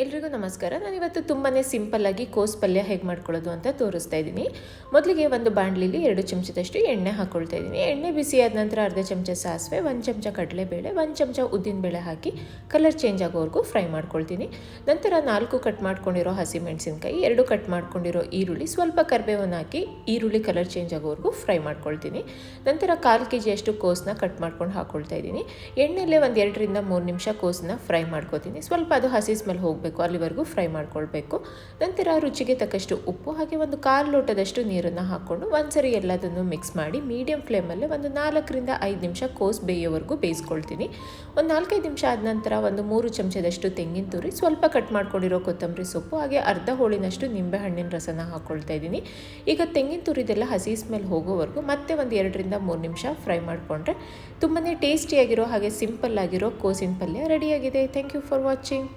ಎಲ್ರಿಗೂ ನಮಸ್ಕಾರ. ನಾನಿವತ್ತು ತುಂಬಾ ಸಿಂಪಲ್ಲಾಗಿ ಕೋಸ್ ಪಲ್ಯ ಹೇಗೆ ಮಾಡ್ಕೊಳ್ಳೋದು ಅಂತ ತೋರಿಸ್ತಾ ಇದ್ದೀನಿ. ಮೊದಲಿಗೆ ಒಂದು ಬಾಣಲಿಲಿ ಎರಡು ಚಮಚದಷ್ಟು ಎಣ್ಣೆ ಹಾಕ್ಕೊಳ್ತಾ ಇದ್ದೀನಿ. ಎಣ್ಣೆ ಬಿಸಿ ಆದ ನಂತರ ಅರ್ಧ ಚಮಚ ಸಾಸಿವೆ, ಒಂದು ಚಮಚ ಕಡಲೆಬೇಳೆ, ಒಂದು ಚಮಚ ಉದ್ದಿನಬೇಳೆ ಹಾಕಿ ಕಲರ್ ಚೇಂಜ್ ಆಗೋವರೆಗೂ ಫ್ರೈ ಮಾಡ್ಕೊಳ್ತೀನಿ. ನಂತರ ನಾಲ್ಕು ಕಟ್ ಮಾಡ್ಕೊಂಡಿರೋ ಹಸಿಮೆಣಸಿನ್ಕಾಯಿ, ಎರಡು ಕಟ್ ಮಾಡ್ಕೊಂಡಿರೋ ಈರುಳ್ಳಿ, ಸ್ವಲ್ಪ ಕರಿಬೇವನ್ನು ಹಾಕಿ ಈರುಳ್ಳಿ ಕಲರ್ ಚೇಂಜ್ ಆಗೋವರೆಗೂ ಫ್ರೈ ಮಾಡ್ಕೊಳ್ತೀನಿ. ನಂತರ ಕಾಲು ಕೆ ಜಿಯಷ್ಟು ಕೋಸನ್ನ ಕಟ್ ಮಾಡ್ಕೊಂಡು ಹಾಕ್ಕೊಳ್ತಾ ಇದ್ದೀನಿ. ಎಣ್ಣೆಲ್ಲೇ ಒಂದು ಎರಡರಿಂದ ಮೂರು ನಿಮಿಷ ಕೋಸನ್ನ ಫ್ರೈ ಮಾಡ್ಕೊತೀನಿ. ಸ್ವಲ್ಪ ಅದು ಹಸಿ ಸ್ಮೆಲ್ ಹೋಗಬೇಕು, ಅಲ್ಲಿವರೆಗೂ ಫ್ರೈ ಮಾಡ್ಕೊಳ್ಬೇಕು. ನಂತರ ರುಚಿಗೆ ತಕ್ಕಷ್ಟು ಉಪ್ಪು, ಹಾಗೆ ಒಂದು ಕಾಲು ಲೋಟದಷ್ಟು ನೀರನ್ನು ಹಾಕ್ಕೊಂಡು ಒಂದ್ಸರಿ ಎಲ್ಲದನ್ನು ಮಿಕ್ಸ್ ಮಾಡಿ ಮೀಡಿಯಂ ಫ್ಲೇಮಲ್ಲಿ ಒಂದು ನಾಲ್ಕರಿಂದ ಐದು ನಿಮಿಷ ಕೋಸ್ ಬೇಯೋವರೆಗೂ ಬೇಯಿಸ್ಕೊಳ್ತೀನಿ. ಒಂದು ನಾಲ್ಕೈದು ನಿಮಿಷ ಆದ ನಂತರ ಒಂದು ಮೂರು ಚಮಚದಷ್ಟು ತೆಂಗಿನ ತುರಿ, ಸ್ವಲ್ಪ ಕಟ್ ಮಾಡ್ಕೊಂಡಿರೋ ಕೊತ್ತಂಬರಿ ಸೊಪ್ಪು, ಹಾಗೆ ಅರ್ಧ ಹೋಳಿನಷ್ಟು ನಿಂಬೆ ಹಣ್ಣಿನ ರಸನ ಹಾಕ್ಕೊಳ್ತಾ ಇದ್ದೀನಿ. ಈಗ ತೆಂಗಿನ ತುರಿದೆಲ್ಲ ಹಸಿ ಸ್ಮೆಲ್ ಹೋಗೋವರೆಗೂ ಮತ್ತೆ ಒಂದು ಎರಡರಿಂದ ಮೂರು ನಿಮಿಷ ಫ್ರೈ ಮಾಡಿಕೊಂಡ್ರೆ ತುಂಬಾ ಟೇಸ್ಟಿಯಾಗಿರೋ ಹಾಗೆ ಸಿಂಪಲ್ ಆಗಿರೋ ಕೋಸಿನ ಪಲ್ಯ ರೆಡಿಯಾಗಿದೆ ಥ್ಯಾಂಕ್ ಯು ಫಾರ್ ವಾಚಿಂಗ್